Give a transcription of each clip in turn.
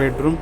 Bedroom.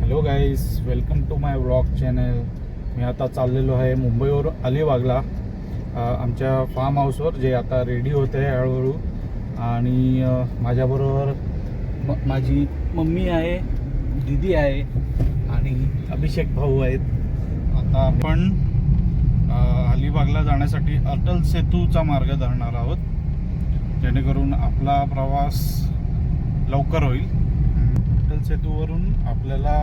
Hello guys welcome to my vlog channel मी आता चाललेलो आहे मुंबईवर अलिबागला. आमच्या फार्म हाऊसवर जे आता रेडी होत आहे हळूहळू. आणि माझ्याबरोबर माझी मम्मी आहे दिदी आहे आणि अभिषेक भाऊ आहेत. आता आपण अलिबागला जाण्यासाठी अटल सेतूचा मार्ग धरणार आहोत. जेणेकरून आपला प्रवास लवकर होईल. अटल सेतूवरून आपल्याला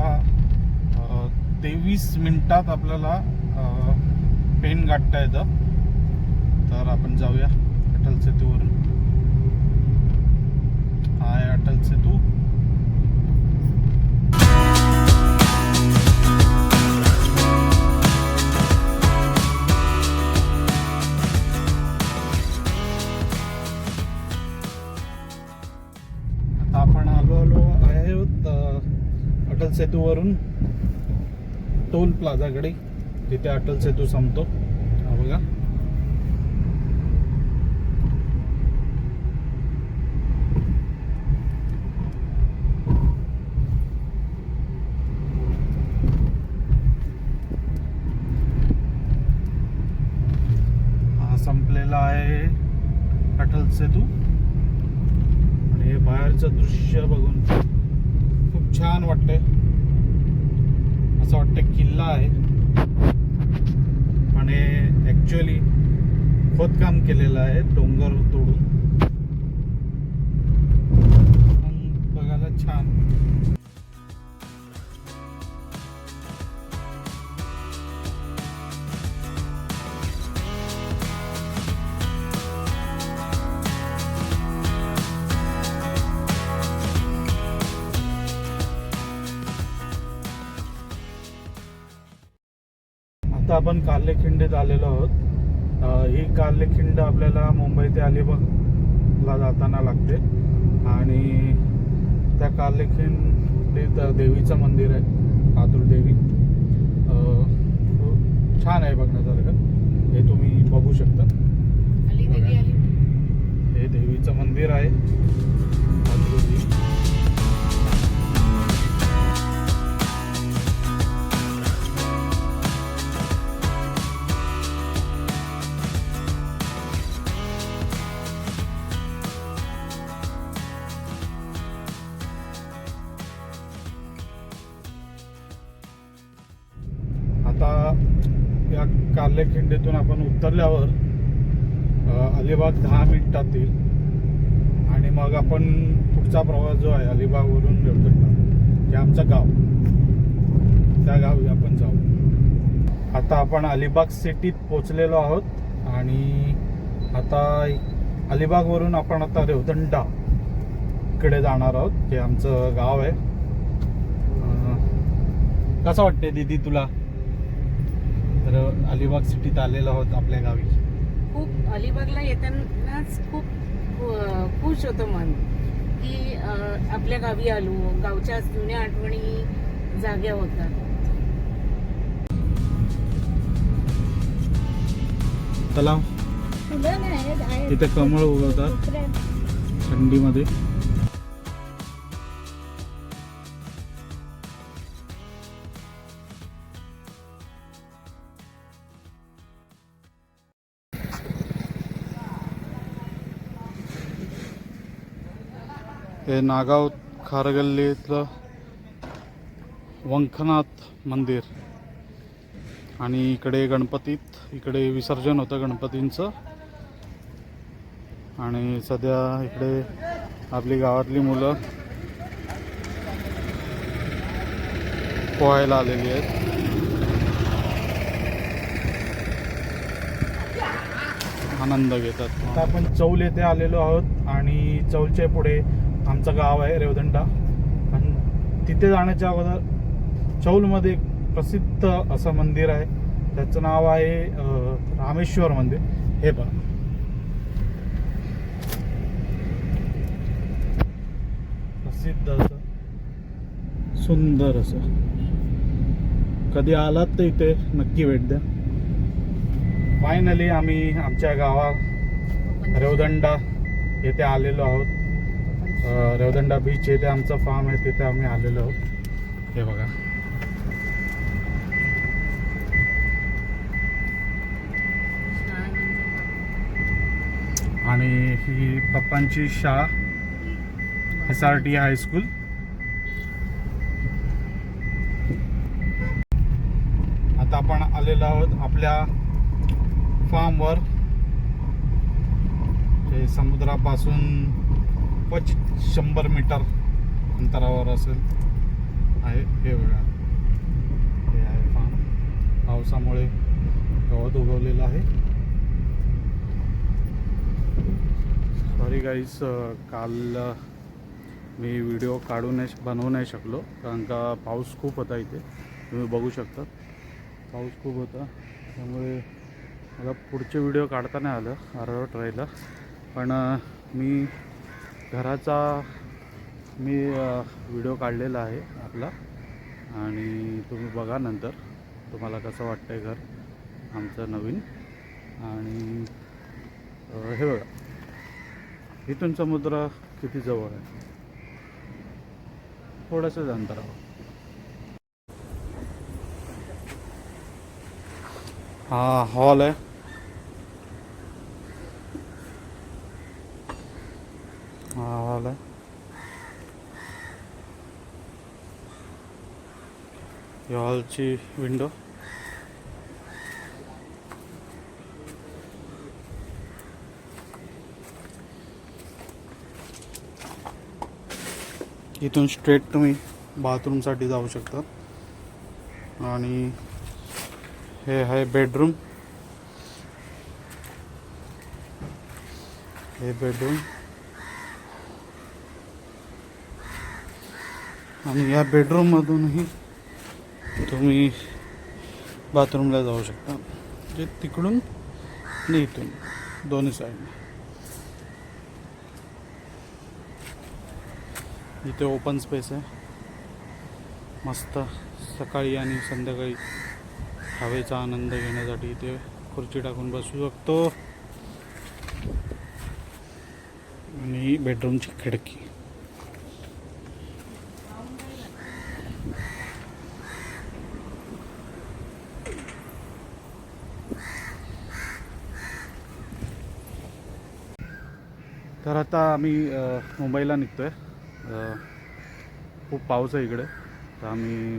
तेवीस मिनटात आपल्याला पेन गाठता येतं. तर आपण जाऊया अटल सेतूवरून. हाय आहे अटल सेतू. आहोत अटल सेतूवरून टोल प्लाझाकडे जिथे अटल सेतू संपतो. हा बघा. हा संपलेला आहे अटल सेतू. आणि हे बाहेरचं दृश्य बघून. छान वाटतंय. असं वाटतं किल्ला आहे. आणि ॲक्च्युअली खोदकाम केलेलं आहे डोंगर तोडून. बघायला छान. आपण कार्लेखिंडीत आलेलो आहोत. ही कार्लेखिंड आपल्याला मुंबई ते अलिबागला जाताना लागते. आणि त्या कार्लेखिंडीत देवीचं मंदिर आहे पातुळ देवी. छान आहे बघण्यासारखं. हे तुम्ही बघू शकता. हे देवीचं मंदिर आहे या खिंडीतून आपण उतरल्यावर अलिबाग दहा मिनिटात येईल आणि मग आपण पुढचा प्रवास जो आहे अलिबागवरून रेवदंडा जे आमचं गाव. त्या गावी आपण जाऊ. आता आपण अलिबाग सिटीत पोचलेलो आहोत आणि आता अलिबागवरून आपण आता रेवदंडा कडे जाणार आहोत जे आमचं गाव आहे. कसं वाटते दीदी तुला? तर अलिबाग सिटीत आलेलो आहोत आपल्या गावी. खूप अलिबागला येतानाच खूप खुश होतं मन की आपल्या गावी आलो. गावच्या जुन्या आठवणी जाग्या होतात तलाव तिथे कमळ उगवतात. थंडीमध्ये. हे नागाव खारगल्लीतलं वंखनाथ मंदिर. आणि इकडे गणपतीत इकडे विसर्जन होतं गणपतींचं. आणि सध्या इकडे आपली गावातली मुलं पोहायला आलेली आहेत. आनंद घेतात. आता आपण चौल येथे आलेलो आहोत आणि चौलच्या पुढे आमचं गाव आहे रेवदंडा. आणि तिथे जाण्याच्या अगोदर चौलमध्ये एक प्रसिद्ध असं मंदिर आहे. त्याचं नाव आहे रामेश्वर मंदिर. हे पहा. प्रसिद्ध असं. सुंदर असं. कधी आलात तर इथे नक्की भेट द्या. फायनली आम्ही आमच्या गावात रेवदंडा येथे आलेलो आहोत. रेवदंडा बीच येथे आमचं फार्म आहे तिथे आम्ही आलेलो आहोत. हे बघा. आणि ही पप्पांची शाळा एस आर टी हायस्कूल आता आपण आलेलो आहोत आपल्या फार्मवर हे समुद्रापासून क्वचित शंभर मीटर अंतरावर असेल. आहे. हे बघा. हे आहे फार्म पावसामुळे गवत उगवलेलं आहे. सॉरी गाईस काल मी व्हिडिओ काढू नाही बनवू नाही शकलो. कारण का पाऊस खूप होता इथे. तुम्ही बघू शकता. पाऊस खूप होता. त्यामुळे मला पुढचे व्हिडिओ काढता नाही आलं. अर्धवट राहिलं. पण मी घराचा मी व्हिडिओ काढलेला आहे आपला. आणि तुम्ही बघा नंतर तुम्हाला कसं वाटतंय घर आमचं नवीन. आणि हे बघा. इथून समुद्र किती जवळ आहे? थोडंसंच अंतरावर हा हॉल आहे. हा हॉल आहे हॉलची विंडो इथून स्ट्रेट तुम्ही बाथरूमसाठी जाऊ शकता. आणि हे आहे बेडरूम हे बेडरूम आणि या बेडरूममधूनही तुम्ही बाथरूमला जाऊ शकता. जे तिकडून आणि इथून दोन्ही साईडने इथे ओपन स्पेस आहे. मस्त सकाळी आणि संध्याकाळी हवेचा आनंद घेण्यासाठी इथे खुर्ची टाकून बसू शकतो. आणि बेडरूमची खिडकी. तर आता आम्ही मुंबईला निघतोय. आहे खूप पाऊस आहे इकडे. तर आम्ही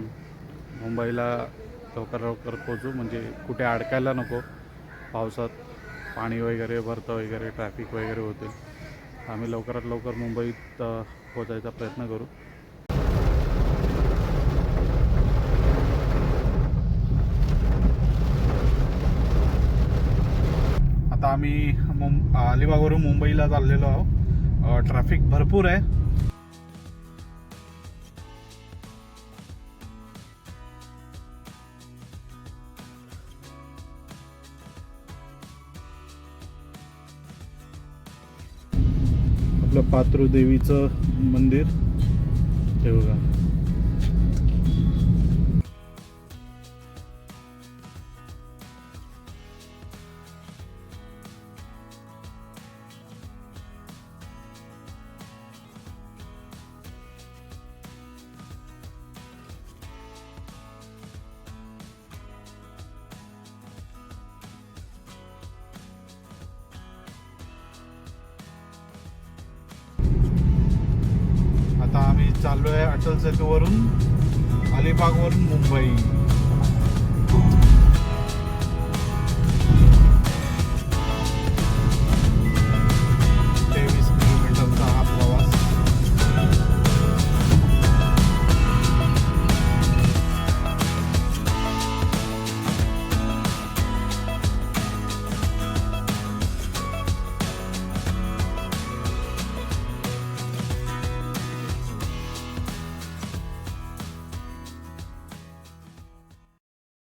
मुंबईला लवकर लवकर पोचू म्हणजे कुठे अडकायला नको. पावसात पाणी वगैरे भरतं वगैरे ट्रॅफिक वगैरे होते. आम्ही लवकरात लवकर मुंबईत पोचायचा प्रयत्न करू. आता आम्ही मुं अलिबागवरून मुंबईला चाललेलो आहोत. ट्रॅफिक भरपूर आहे. आपलं पातृदेवीचं मंदिर. हे बघा. चाललो आहे अटल सेतूवरून अलिबागवरून मुंबई.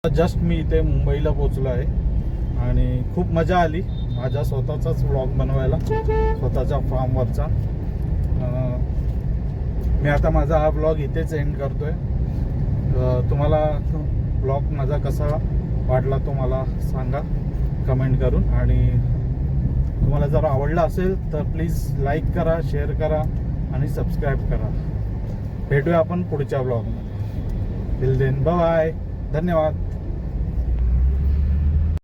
जस्ट मी इथे मुंबईला पोचलो आहे. आणि खूप मजा आली माझ्या स्वतःचाच व्लॉग बनवायला स्वतःच्या फॉर्मवरचा मी आता माझा हा ब्लॉग इथेच एंड करतोय. आहे तुम्हाला ब्लॉग माझा कसा वाटला तो मला सांगा कमेंट करून. आणि तुम्हाला जर आवडला असेल तर प्लीज लाईक करा शेअर करा आणि सबस्क्राईब करा. भेटूया आपण पुढच्या ब्लॉगमध्ये दिल देन बाय धन्यवाद.